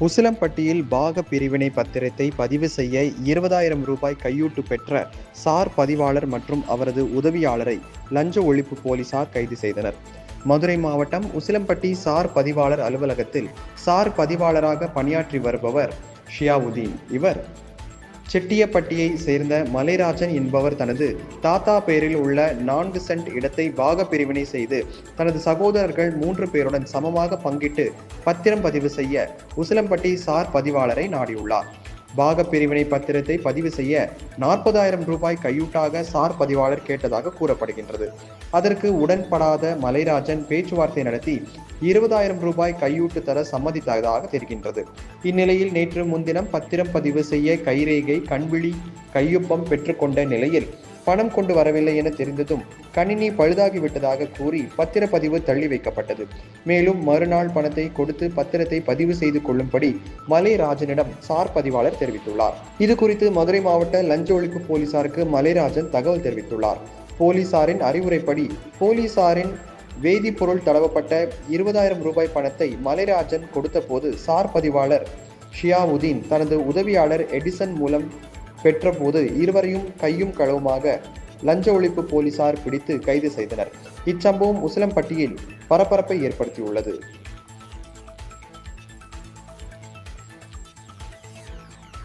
உசிலம்பட்டியில் பாக பிரிவினை பத்திரத்தை பதிவு செய்ய இருபதாயிரம் ரூபாய் கையூட்டு பெற்ற சார் பதிவாளர் மற்றும் அவரது உதவியாளரை லஞ்ச ஒழிப்பு போலீசார் கைது செய்தனர். மதுரை மாவட்டம் உசிலம்பட்டி சார் பதிவாளர் அலுவலகத்தில் சார் பதிவாளராக பணியாற்றி வருபவர் ஷியாவுதீன். இவர் செட்டியப்பட்டியை சேர்ந்த மலைராஜன் என்பவர் தனது தாத்தா பெயரில் உள்ள நான்கு சென்ட் இடத்தை பாக பிரிவினை செய்து தனது சகோதரர்கள் மூன்று பேருடன் சமமாக பங்கிட்டு பத்திரம் பதிவு செய்ய உசிலம்பட்டி சார் பதிவாளரை நாடியுள்ளார். பாக பிரிவினை பத்திரத்தை பதிவு செய்ய நாற்பதாயிரம் ரூபாய் கையூட்டாக சார் பதிவாளர் கேட்டதாக கூறப்படுகின்றது. அதற்கு உடன்படாத மலைராஜன் பேச்சுவார்த்தை நடத்தி இருபதாயிரம் ரூபாய் கையூட்டு தர சம்மதித்ததாக தெரிகின்றது. இந்நிலையில் நேற்று முன்தினம் பத்திரம் பதிவு செய்ய கைரேகை கண்விழி கையொப்பம் பெற்றுக்கொண்ட நிலையில் பணம் கொண்டு வரவில்லை என தெரிந்ததும் கணினி பழுதாகிவிட்டதாக கூறி பத்திரப்பதிவு தள்ளி வைக்கப்பட்டது. மேலும் மறுநாள் பணத்தை கொடுத்து பத்திரத்தை பதிவு செய்து கொள்ளும்படி மலைராஜனிடம் சார் பதிவாளர் தெரிவித்துள்ளார். இது குறித்து மதுரை மாவட்ட லஞ்ச ஒழிப்பு போலீசாருக்கு மலைராஜன் தகவல் தெரிவித்துள்ளார். போலீசாரின் அறிவுரைப்படி போலீசாரின் வேதிப்பொருள் தடவப்பட்ட இருபதாயிரம் ரூபாய் பணத்தை மலைராஜன் கொடுத்தபோது சார் பதிவாளர் ஷியாவுதீன் தனது உதவியாளர் எடிசன் மூலம் பெற்றபோது இருவரையும் கையும் களவுமாக லஞ்ச ஒழிப்பு போலீசார் பிடித்து கைது செய்தனர். இச்சம்பவம் உசிலம்பட்டியில் பரபரப்பை ஏற்படுத்தியுள்ளது.